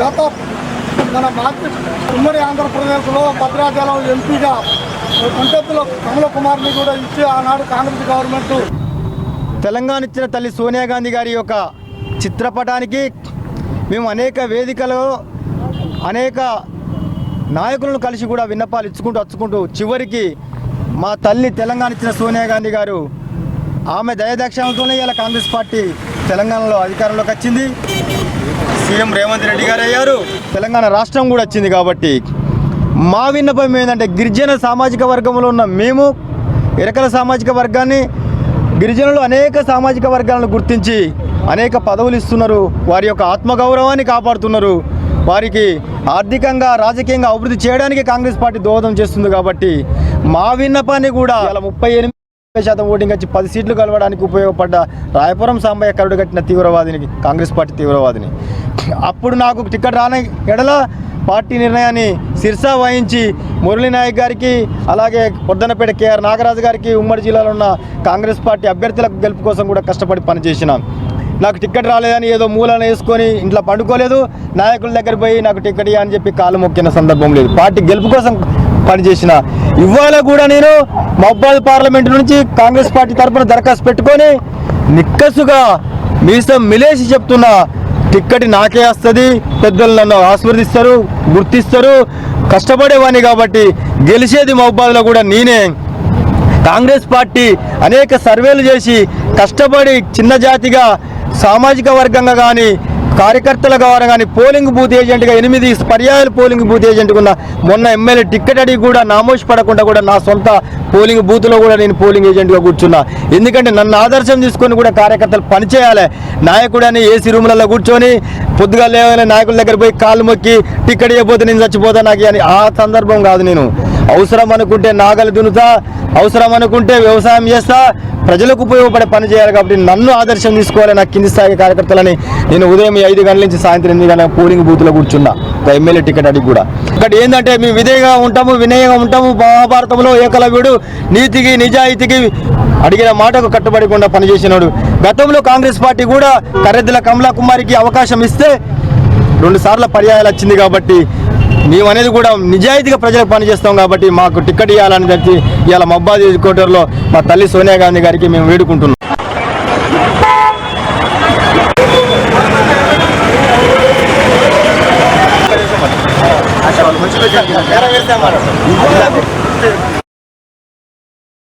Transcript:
గత మన మార్కెట్ ఉమ్మడి ఆంధ్రప్రదేశ్లో భద్రాచలం ఎంపీగా కొంటెత్తులో కమల కుమార్ని కూడా ఇచ్చి ఆనాడు కాంగ్రెస్ గవర్నమెంట్ తెలంగాణ ఇచ్చిన తల్లి సోనియా గాంధీ గారి యొక్క చిత్రపటానికి మేము అనేక వేదికలో అనేక నాయకులను కలిసి కూడా విన్నపాలు ఇచ్చుకుంటూ వచ్చుకుంటూ చివరికి మా తల్లి తెలంగాణ ఇచ్చిన సోనియా గాంధీ గారు ఆమె దయదక్షణలతోనే ఇలా కాంగ్రెస్ పార్టీ తెలంగాణలో అధికారంలోకి వచ్చింది. సీఎం రేవంత్ రెడ్డి గారు అయ్యారు. తెలంగాణ రాష్ట్రం కూడా వచ్చింది కాబట్టి మా విన్నపం ఏంటంటే గిరిజన సామాజిక వర్గంలో ఉన్న మేము ఇరకల సామాజిక వర్గాన్ని గిరిజనులు అనేక సామాజిక వర్గాలను గుర్తించి అనేక పదవులు ఇస్తున్నారు. వారి యొక్క ఆత్మగౌరవాన్ని కాపాడుతున్నారు. వారికి ఆర్థికంగా రాజకీయంగా అభివృద్ధి చేయడానికి కాంగ్రెస్ పార్టీ దోహదం చేస్తుంది కాబట్టి మా విన్నపాన్ని కూడా ఇలా ముప్పై ఎనిమిది శాతం ఓటింగ్ వచ్చి పది సీట్లు కలవడానికి ఉపయోగపడ్డ రాయపురం సాంబయ్య కరుడు కట్టిన తీవ్రవాదిని కాంగ్రెస్ పార్టీ తీవ్రవాదిని. అప్పుడు నాకు టికెట్ రాని ఎడల పార్టీ నిర్ణయాన్ని శిర్సా వహించి మురళీ నాయక్ గారికి అలాగే పొద్దనపేట కేఆర్ నాగరాజు గారికి ఉమ్మడి జిల్లాలో ఉన్న కాంగ్రెస్ పార్టీ అభ్యర్థులకు గెలుపు కోసం కూడా కష్టపడి పనిచేసినాం. నాకు టికెట్ రాలేదని ఏదో మూలన వేసుకొని ఇంట్లో పండుకోలేదు. నాయకుల దగ్గర పోయి నాకు టికెట్ అని చెప్పి కాలు మొక్కిన సందర్భం లేదు. పార్టీ గెలుపు కోసం పనిచేసిన ఇవాళ కూడా నేను మహబాద్ పార్లమెంట్ నుంచి కాంగ్రెస్ పార్టీ తరఫున దరఖాస్తు పెట్టుకొని నిక్కసుగా మీసం మిలేసి చెప్తున్నా టిక్కెట్ నాకే వస్తుంది. పెద్దలు నన్ను ఆస్వాదిస్తారు గుర్తిస్తారు. కష్టపడేవాడిని కాబట్టి గెలిచేది మహబాద్లో కూడా నేనే. కాంగ్రెస్ పార్టీ అనేక సర్వేలు చేసి కష్టపడి చిన్న జాతిగా సామాజిక వర్గంగా కానీ కార్యకర్తల ద్వారా కానీ పోలింగ్ బూత్ ఏజెంట్గా ఎనిమిది పర్యాయాలు పోలింగ్ బూత్ ఏజెంట్గా ఉన్న మొన్న ఎమ్మెల్యే టిక్కెట్ అడిగి కూడా నామోషి పడకుండా కూడా నా సొంత పోలింగ్ బూత్లో కూడా నేను పోలింగ్ ఏజెంట్గా కూర్చున్నా. ఎందుకంటే నన్ను ఆదర్శం తీసుకొని కూడా కార్యకర్తలు పనిచేయాలి నాయకుడు అని ఏసీ రూమ్లలో కూర్చొని పొద్దుగా లేవని నాయకుల దగ్గర పోయి కాళ్ళు మొక్కి టిక్కెట్ ఇవ్వబోతే నేను చచ్చిపోతా నాకు అని ఆ సందర్భం కాదు నేను. అవసరం అనుకుంటే నాగలు దున్నుతా అవసరం అనుకుంటే వ్యవసాయం చేస్తా ప్రజలకు ఉపయోగపడే పని చేయాలి కాబట్టి నన్ను ఆదర్శం తీసుకోవాలి నా కింది స్థాయి కార్యకర్తలని. నేను ఉదయం ఐదు గంటల నుంచి సాయంత్రం ఎనిమిది గంటల పోలింగ్ బూత్లో కూర్చున్నా ఒక ఎమ్మెల్యే టికెట్ అడిగి కూడా. ఇక్కడ ఏంటంటే మేము విధేయంగా ఉంటాము వినయంగా ఉంటాము మహాభారతంలో ఏకలవ్యుడు నీతికి నిజాయితీకి అడిగిన మాటకు కట్టుబడకుండా పనిచేసినాడు. గతంలో కాంగ్రెస్ పార్టీ కూడా కరెద్దుల కమలా కుమారికి అవకాశం ఇస్తే రెండు సార్ల పర్యాయాలు వచ్చింది కాబట్టి మేము అనేది కూడా నిజాయితీగా ప్రజలకు పనిచేస్తాం కాబట్టి మాకు టికెట్ ఇవ్వాలని చెప్పి ఇవాళ మబ్బాద్ కోటర్లో మా తల్లి సోనియా గాంధీ గారికి మేము వేడుకుంటున్నాం. మంచిగా